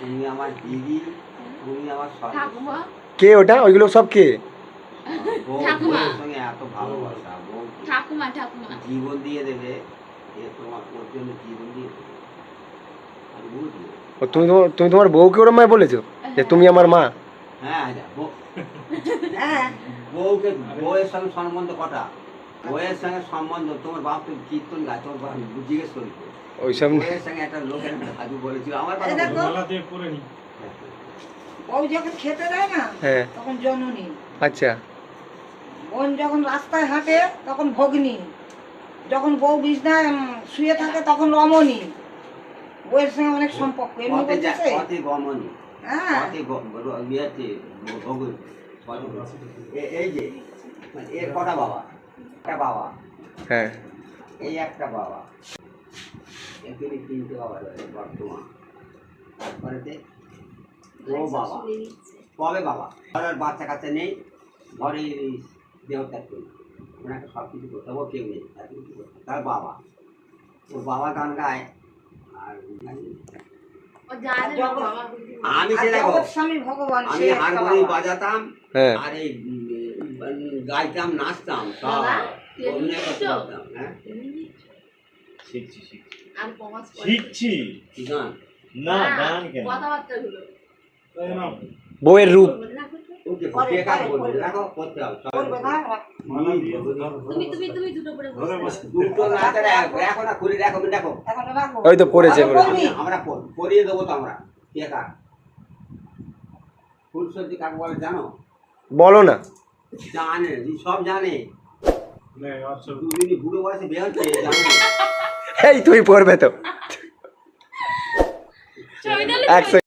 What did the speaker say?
তুমি আমার দিদি তুমি আমার ঠাকুমা। কে ওটা? ওইগুলো সব কে? ঠাকুমা। সঙ্গে এত ভালোবাসা ঠাকুমা ঠাকুমা। জীবন দিয়ে দেবে এ তোমার ওর জন্য জীবন দিয়ে দেবে। আর বুঝলি? ও তুমি তোমার তুমি তোমার বউকে ওরম ভাবে বলেছ? যে তুমি আমার মা? হ্যাঁ হ্যাঁ বউ- হ্যাঁ বউকে বউয়ের সঙ্গে সম্বন্ধ কটা? বউয়ের সঙ্গে সম্বন্ধ তোমার বাপ তো কীর্তন গায় তোমার বাপ জিজ্ঞেস করি। ওইসব বউয়ের সঙ্গে একটা সাধু বলেছিল আমার বউ যখন খেতে দেয় না হ্যাঁ। তখন জননী। আচ্ছা। বোন যখন রাস্তায় হাঁটে তখন ভগ্নী। যখন বউ বিছনায় শুয়ে থাকে তখন রমণী। বউয়ের সঙ্গে অনেক সম্পর্ক এমনি বলতেছে? গমনী। হ্যাঁ। এই যে মানে এর কটা বাবা। একটা বাবা। হ্যাঁ। এই একটা বাবা। এখানে তিনটে বাবা রয়েছে বর্তমান। তারপরেতে ও বাবা। কবে বাবা? ঘরের বাচ্চা কাচ্চা নেই ঘরে দেহত্যাগ করি। ওনাকে সব কিছু করতে হবে কেউ নেই এত কিছু করতে তার বাবা। ওর বাবা গান গায় আর আমি আর সে দেখো ভগবান আমি সে একটা হারমোনি বাবা। বাজাতাম হ্যাঁ। আর এই গাইতাম নাচতাম সব। অভিনয় করতে পারতাম হ্যাঁ? শিখছি শিখছি। আর শিখছি। গান? না গান কেন? কথাবার্তা গুলো তাই বউয়ের রূপ ওই তো পড়েছে? আমরা দেবো তো আমরা। কাকে বলে জানো? বলো না। জানে সব জানে। নে, আচ্ছা। বুড়ো বয়সে বিয়ে হচ্ছে জানো। এই তুমি পড়বে তো। ছবি তুলে এক সেকেন্ড